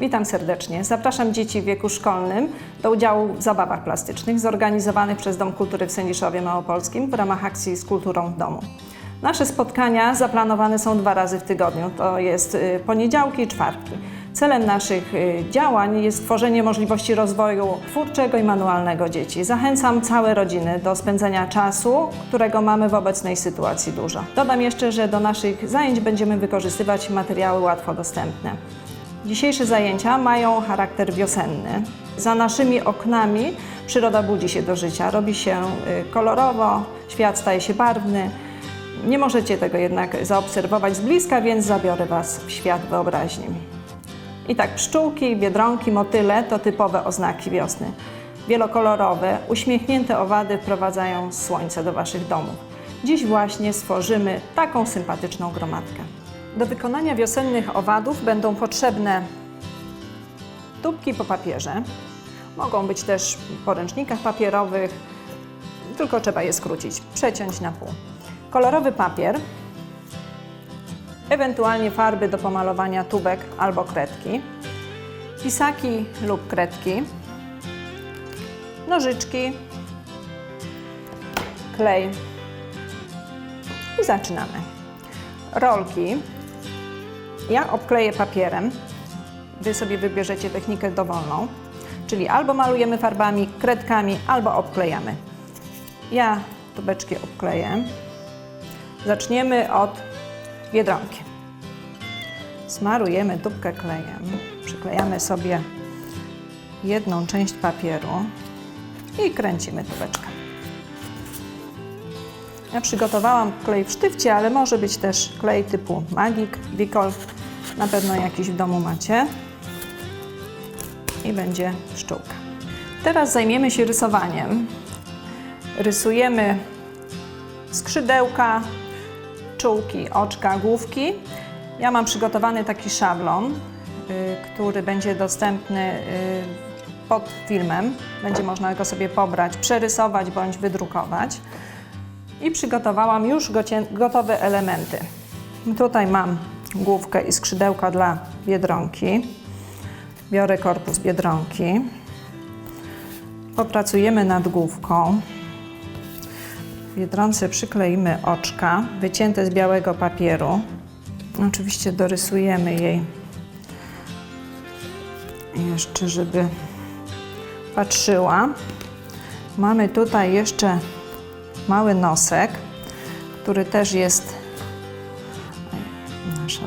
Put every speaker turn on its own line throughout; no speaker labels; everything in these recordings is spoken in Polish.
Witam serdecznie. Zapraszam dzieci w wieku szkolnym do udziału w zabawach plastycznych zorganizowanych przez Dom Kultury w Sędziszowie Małopolskim w ramach akcji z kulturą w domu. Nasze spotkania zaplanowane są dwa razy w tygodniu, to jest y, poniedziałki i czwartki. Celem naszych y, działań jest tworzenie możliwości rozwoju twórczego i manualnego dzieci. Zachęcam całe rodziny do spędzenia czasu, którego mamy w obecnej sytuacji dużo. Dodam jeszcze, że do naszych zajęć będziemy wykorzystywać materiały łatwo dostępne. Dzisiejsze zajęcia mają charakter wiosenny. Za naszymi oknami przyroda budzi się do życia, robi się y, kolorowo, świat staje się barwny. Nie możecie tego jednak zaobserwować z bliska, więc zabiorę Was w świat wyobraźni. I tak, pszczółki, biedronki, motyle to typowe oznaki wiosny. Wielokolorowe, uśmiechnięte owady wprowadzają słońce do Waszych domów. Dziś właśnie stworzymy taką sympatyczną gromadkę. Do wykonania wiosennych owadów będą potrzebne tubki po papierze. Mogą być też w poręcznikach papierowych, tylko trzeba je skrócić, przeciąć na pół. Kolorowy papier, ewentualnie farby do pomalowania tubek albo kredki, pisaki lub kredki, nożyczki, klej i zaczynamy. Rolki ja obkleję papierem. Wy sobie wybierzecie technikę dowolną, czyli albo malujemy farbami, kredkami, albo obklejamy. Ja tubeczki obkleję. Zaczniemy od biedronki. Smarujemy tubkę klejem, przyklejamy sobie jedną część papieru i kręcimy tubeczkę. Ja przygotowałam klej w sztywcie, ale może być też klej typu Magic, Bicol. Na pewno jakiś w domu macie. I będzie pszczółka. Teraz zajmiemy się rysowaniem. Rysujemy skrzydełka, czułki, oczka, główki. Ja mam przygotowany taki szablon, y, który będzie dostępny y, pod filmem. Będzie można go sobie pobrać, przerysować bądź wydrukować. I przygotowałam już gotowe elementy. Tutaj mam główkę i skrzydełka dla biedronki. Biorę korpus biedronki. Popracujemy nad główką. Biedronce przykleimy oczka wycięte z białego papieru. Oczywiście dorysujemy jej jeszcze, żeby patrzyła. Mamy tutaj jeszcze mały nosek, który też jest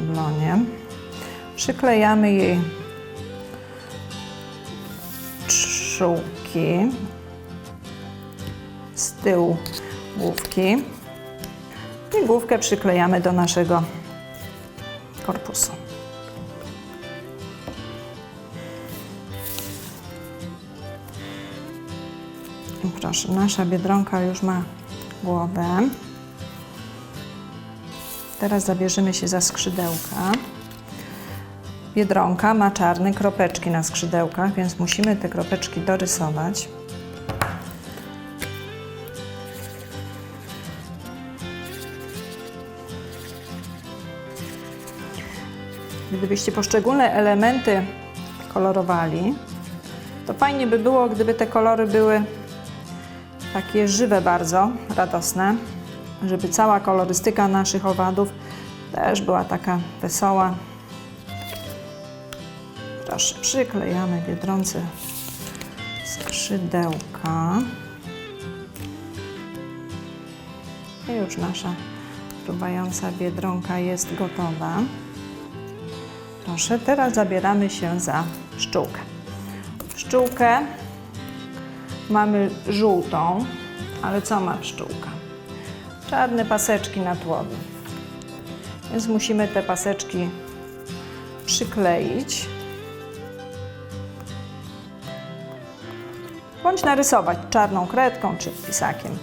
szablonie. Przyklejamy jej czułki z tyłu główki i główkę przyklejamy do naszego korpusu. Proszę, nasza biedronka już ma głowę. Teraz zabierzemy się za skrzydełka. Biedronka ma czarne kropeczki na skrzydełkach, więc musimy te kropeczki dorysować. Gdybyście poszczególne elementy kolorowali, to fajnie by było, gdyby te kolory były takie żywe bardzo, radosne, żeby cała kolorystyka naszych owadów też była taka wesoła. Proszę, przyklejamy biedronce skrzydełka. I już nasza fruwająca biedronka jest gotowa. Proszę, teraz zabieramy się za pszczółkę. Pszczółkę mamy żółtą, ale co ma pszczółka? Czarne paseczki na tłowie. Więc musimy te paseczki przykleić. Bądź narysować czarną kredką czy pisakiem.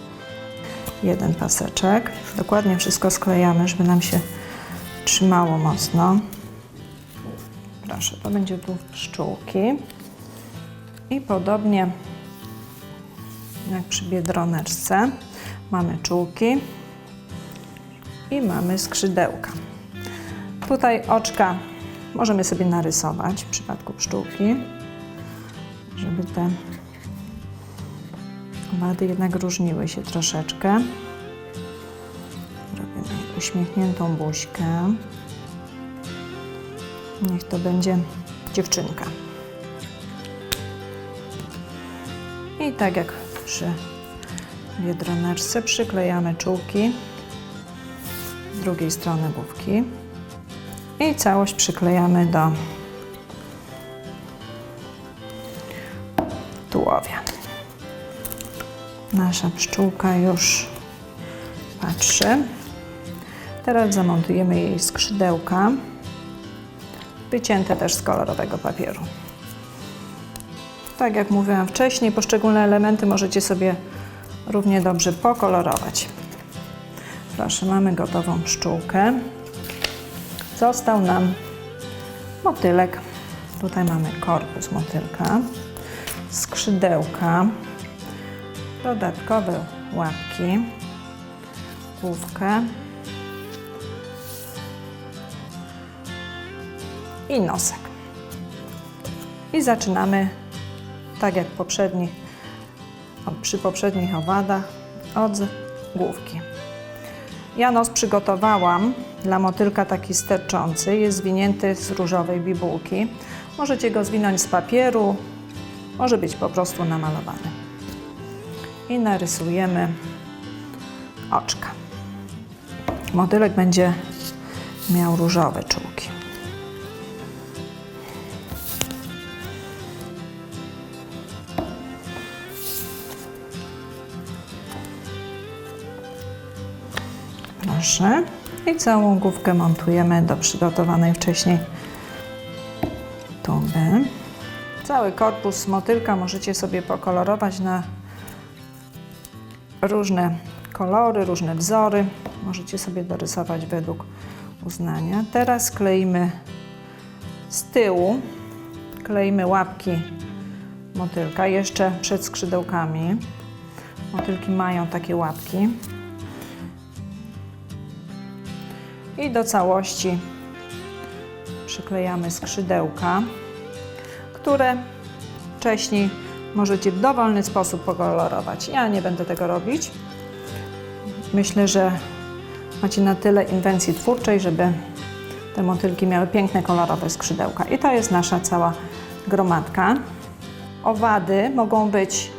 Jeden paseczek. Dokładnie wszystko sklejamy, żeby nam się trzymało mocno. Proszę, to będzie tu pszczółki. I podobnie jak przy biedroneczce. Mamy czułki i mamy skrzydełka. Tutaj oczka możemy sobie narysować w przypadku pszczółki, żeby te owady jednak różniły się troszeczkę. Robimy uśmiechniętą buźkę. Niech to będzie dziewczynka. I tak jak przy biedroneczce przyklejamy czułki z drugiej strony główki i całość przyklejamy do tułowia. Nasza pszczółka już patrzy. Teraz zamontujemy jej skrzydełka, wycięte też z kolorowego papieru. Tak jak mówiłam wcześniej, poszczególne elementy możecie sobie równie dobrze pokolorować. Proszę, mamy gotową pszczółkę. Został nam motylek. Tutaj mamy korpus motylka, skrzydełka, dodatkowe łapki, główkę i nosek. I zaczynamy tak jak poprzednich, o, przy poprzednich owadach od główki. Ja nos przygotowałam dla motylka taki sterczący, jest zwinięty z różowej bibułki. Możecie go zwinąć z papieru, może być po prostu namalowany. I narysujemy oczka. Motylek będzie miał różowe czułki. Proszę. I całą główkę montujemy do przygotowanej wcześniej tuby. Cały korpus motylka możecie sobie pokolorować na różne kolory, różne wzory. Możecie sobie dorysować według uznania. Teraz kleimy z tyłu, kleimy łapki motylka jeszcze przed skrzydełkami. Motylki mają takie łapki. I do całości przyklejamy skrzydełka, które wcześniej możecie w dowolny sposób pokolorować. Ja nie będę tego robić. Myślę, że macie na tyle inwencji twórczej, żeby te motylki miały piękne, kolorowe skrzydełka. I to jest nasza cała gromadka. Owady mogą być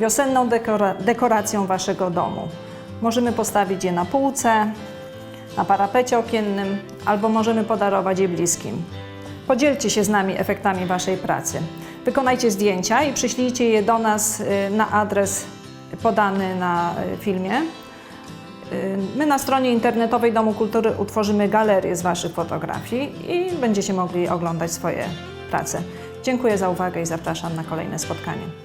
wiosenną dekora dekoracją Waszego domu. Możemy postawić je na półce, na parapecie okiennym, albo możemy podarować je bliskim. Podzielcie się z nami efektami Waszej pracy. Wykonajcie zdjęcia i przyślijcie je do nas y, na adres podany na y, filmie. Y, My na stronie internetowej Domu Kultury utworzymy galerię z Waszych fotografii i będziecie mogli oglądać swoje prace. Dziękuję za uwagę i zapraszam na kolejne spotkanie.